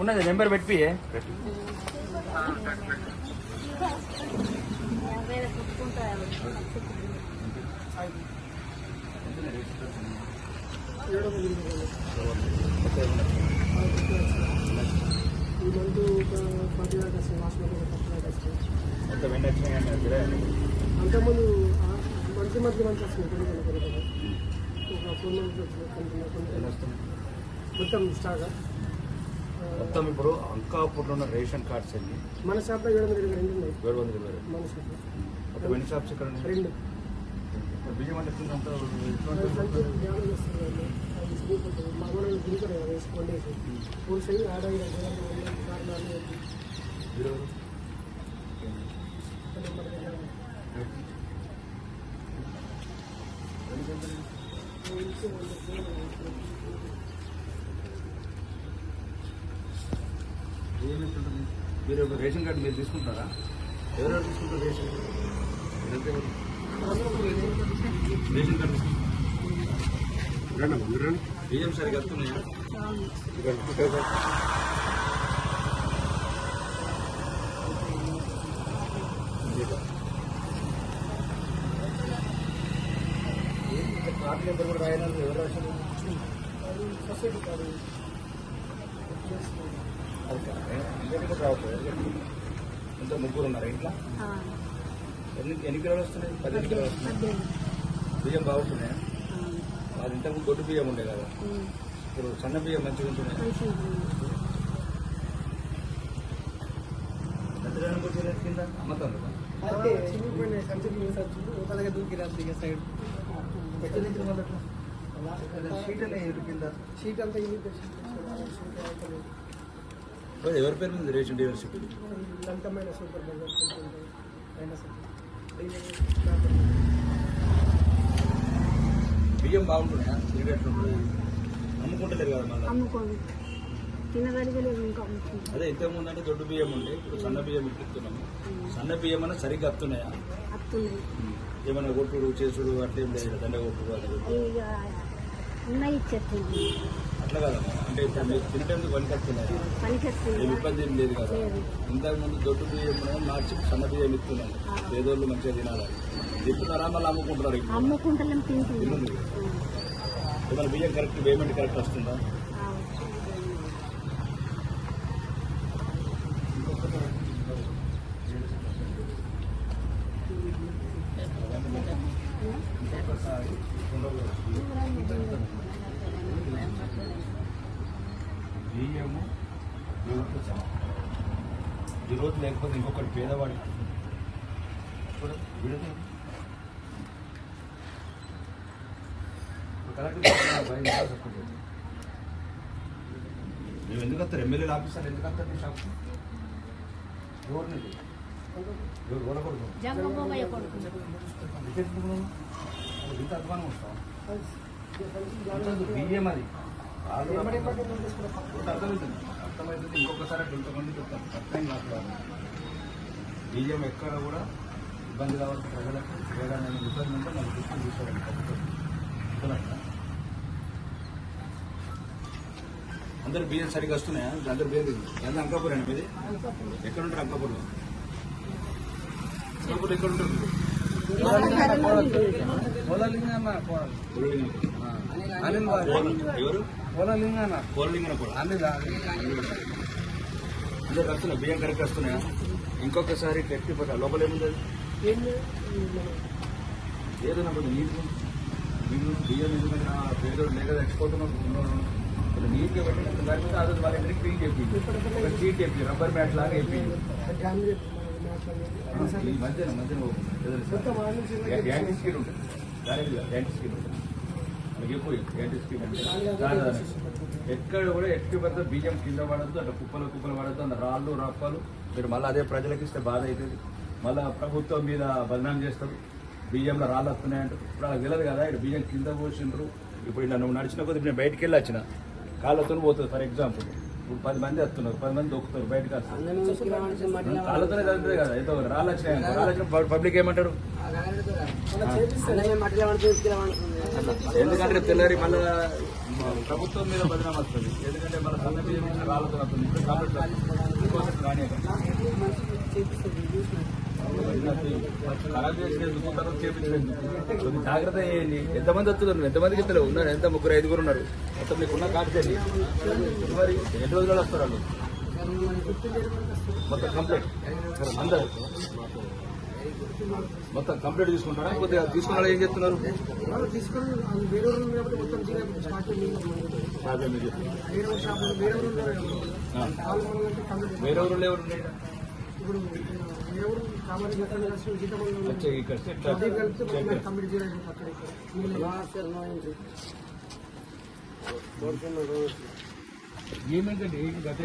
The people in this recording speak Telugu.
ఉన్నది నెంబర్ పెట్టి అంతకుముందు మంచి మంత్లీ మంచి వస్తుంది ఒక ఫోర్ మంత్స్ మొత్తం స్టాక్ మొత్తం ఇప్పుడు అంకాపూర్లో ఉన్న రేషన్ కార్డ్స్ అన్ని మన షాప్లో ఏడు వందల ఇరవై రెండు ఉన్నాయి. ఏడు వందల ఇరవై రెండు. మన షాప్లో. మొత్తం ఎన్ని షాప్స్ ఇక్కడ ఉన్నాయి? రెండు. ఇప్పుడు బియ్యం అంటే. ఏమి ఎట్లుంటుంది? మీరు ఒక రేషన్ కార్డు మీరు తీసుకుంటారా ఎవరెవరు తీసుకుంటారు రేషన్ ఎవరు? రేషన్ కార్డు తీసుకుంటారా? బియ్యం సరిగ్గా వస్తున్నాయా కార్డు కూడా రాయనాలి ఎవరు రాశారు ఇంత ముగ్గురు ఉన్నారు. ఇంట్లో? ఎన్ని ఎన్ని కిలోలు వస్తున్నాయి? పదిహేను కిలోలు వస్తున్నాయి? బియ్యం బాగుంటున్నాయా అది ఇంతకు గొడ్డు బియ్యం ఉండే కదా. ఇప్పుడు సన్న బియ్యం మంచిగా ఉంటున్నాయి కింద. ఇక సైడ్. షీట్ అంతా ఎవరి పేరు మీద రేషన్ డీలర్షిప్ లలితమైన సూపర్ బజార్ ఉంటుంది అయినా సరే. బియ్యం బాగుంటున్నాయా ఎట్లుంటుంది అమ్ముకుంటలేరు కదా మళ్ళీ? ఇంకా అదే ఇంతకు ముందు అంటే దొడ్డు బియ్యం ఉండే ఇప్పుడు సన్న బియ్యం ఇస్తున్నాము సన్న బియ్యం అన్న సరిగ్గా వస్తున్నాయా అత్తున్నాయి. ఏమైనా కొట్టుడు చేసుడు అట్లేం లేదు దండ కొట్టుడు ఉన్నాయి ఇచ్చేస్తుంది అట్లా కాదమ్మా అంటే ఇప్పుడు మీరు తినడానికి పనికి వస్తున్నాయి పనికి ఏం వస్తుంది ఇబ్బంది ఏం లేదు కదా. లేదు. ఇంతకు ముందు దొడ్డు బియ్యం మార్చి సన్న బియ్యం ఇస్తున్నాం పేదోళ్ళు మంచిగా తినాలి. తిప్పుతారా మళ్ళీ అమ్ముకుంటున్నారు. ఏమైనా బియ్యం కరెక్ట్ పేమెంట్ కరెక్ట్ వస్తుందా? సమానం ఈరోజు లేకపోతే ఇంకొకటి పేదవాడి విడదు మేము ఎందుకు వస్తారు? ఎమ్మెల్యేలు ఆఫీసర్ ఎందుకు వస్తారు మీ షాప్ ఎవరిని ఎవరు కొనకూడదు ఇంత అధ్వానం వస్తాం బియ్యం అది అర్థమవుతుంది అర్థమవుతుంది. ఇంకొకసారి అట్లా ఇంతమంది చెప్తాను. అర్థం కాదు బియ్యం ఎక్కడ కూడా ఇబ్బంది కావాలి ప్రజలకు ఏదైనా ఇబ్బంది ఉంటే నాకు దృష్టి తీసుకోవడానికి ప్రభుత్వం. అందరు బియ్యం సరిగ్గా వస్తున్నాయా? అందరు బియ్యం ఎంత అంకాపూర్ అండి మీది? ఎక్కడ ఉంటారు అంకాపూర్లో అంకాపూర్ ఎక్కడ ఉంటారు మీరు? పొలలింగన్న ఎవరు? పొలలింగన్న వస్తున్నాయి బియ్యం కరెక్ట్ వస్తున్నాయా ఇంకొకసారి ఎక్కిపోతా లోపల ఏముంది? ఏదైనా కొంచెం నీరు నీళ్ళు బియ్యం ఎందుకంటే ఆ పేదోడు లేక తెచ్చుకోవడం నీట్గా పెట్టిన దాని మీద అది వాళ్ళ ఇంటికి క్లీన్ చెప్పి ఒక సీట్ చెప్పి రబ్బర్ మ్యాట్ లాగా చెప్పి ఈ యాంటీ ఉంటుంది యాంటీ ఉంటుంది మనకి ఎక్కువ యాంటీ అంటే ఎక్కడ కూడా ఎట్టి పెద్ద బియ్యం కింద పడద్దు అట్లా కుప్పలు కుప్పలు పడద్దు అంత రాళ్ళు రప్పలు మీరు మళ్ళీ అదే ప్రజలకు ఇస్తే బాధ అవుతుంది మళ్ళీ ప్రభుత్వం మీద బదనాం చేస్తారు బియ్యంలో రాళ్ళు వస్తున్నాయంటారు ఇప్పుడు అలా తెలియదు కదా ఇక్కడ బియ్యం కింద పోసిండ్రు ఇప్పుడు ఇలా నువ్వు నడిచిన కొద్ది నేను బయటికి వెళ్ళి వచ్చిన కాళ్ళతో పోతుంది. ఫర్ ఎగ్జాంపుల్ పది మంది వస్తున్నారు పది మంది దొక్కుతారు బయటకు వస్తారు. కాళ్ళతోనే కదా ఏదో. రాళ్ళు వచ్చిన పబ్లిక్ ఏమంటారు? ఎందుకంటే రేపు తెల్లారి మళ్ళీ ప్రభుత్వం మీద బదనాం వస్తుంది. ఎందుకంటే మన రాళ్ళతో వస్తుంది. ఇప్పుడు కాబట్టి రానియకండి. ఖరాబ్ చేసినందుకు తర్వాత చేపించినందుకు కొంచెం జాగ్రత్త చేయండి. ఎంతమంది వస్తున్నారు? ఎంతమందికి ఇద్దరు ఉన్నారు? ఎంత? ముగ్గురు ఐదుగురు ఉన్నారు. మొత్తం మీకున్న కార్డు మరి ఎన్ని రోజులు వస్తారు వాళ్ళు? మొత్తం కంప్లీట్. అందరు. మొత్తం కంప్లీట్ తీసుకుంటారా? కొద్దిగా తీసుకున్న ఏం చెప్తున్నారు వేరే ఊరు ఎవరు ఇప్పుడు వేరే ఊరు కామారెడ్డి గతంలో కలిసి సీతామణి ఉంది. వచ్చే ఇక్కడ సెట్ అది కలిపితే మొత్తం కంప్లీట్ చేయడానికి అక్కడ ఏమైందండి గత